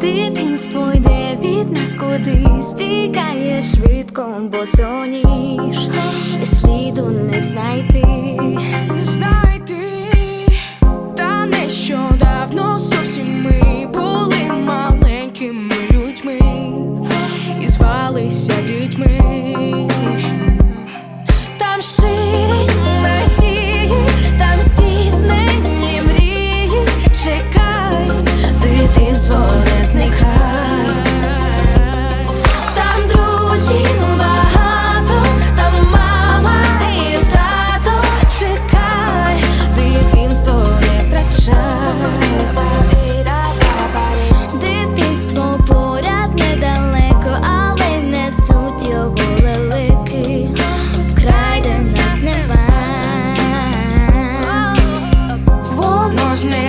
Дитинство йде від нас кудись, тікає швидко, бо соніж, і сліду не знайти. nos negamos.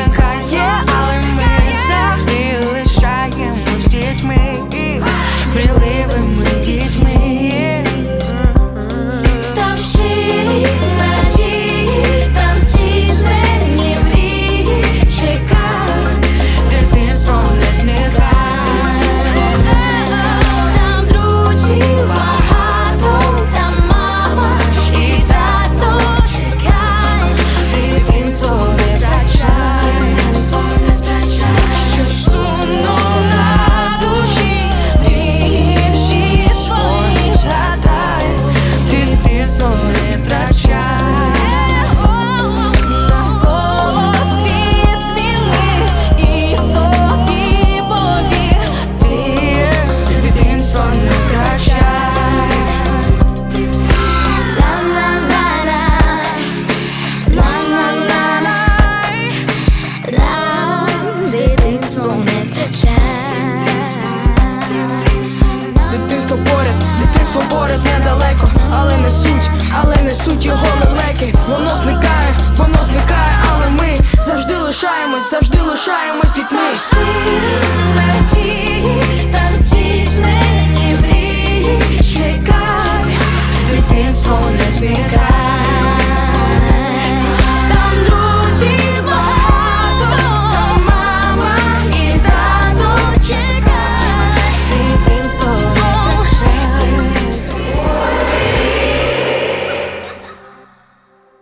несуть, але несуть його лелеки. Воно зникає, воно зникає, але ми завжди лишаємось, завжди лишаємось дітьми.